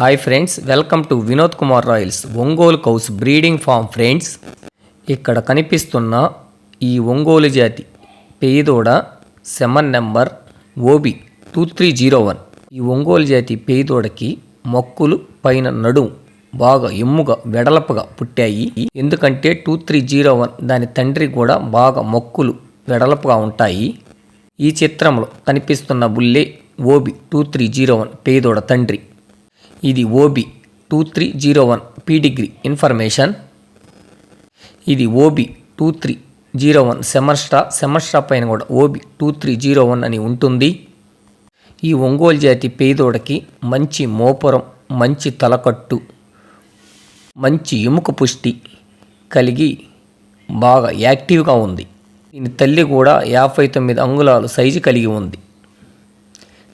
Hi friends welcome to Vinod Kumar royals Ongole cows breeding farm friends ఇక్కడ కనిపిస్తున్న ఈ ఒంగోలు జాతి పేదోడ semen number O B two three one ఈ ఒంగోలు జాతి పేదోడకి మొక్కులు పైన నడుము బాగా ఎమ్ముగా వెడలపుగా పుట్టాయి. ఎందుకంటే టూ త్రీ జీరో వన్ దాని తండ్రి కూడా బాగా మొక్కులు వెడలపుగా ఉంటాయి. ఈ చిత్రంలో కనిపిస్తున్న బుల్లే OB two three zero one పేదోడ తండ్రి. ఇది OB two three zero one P degree information ఇది OB two three zero one semester semester పైన కూడా OB two three zero one అని ఉంటుంది. ఈ ఒంగోలు జాతి పేదోడకి మంచి మోపురం మంచి తలకట్టు మంచి ఎముక పుష్టి కలిగి బాగా యాక్టివ్గా ఉంది. దీని తల్లి కూడా యాభై తొమ్మిది అంగుళాలు సైజు కలిగి ఉంది.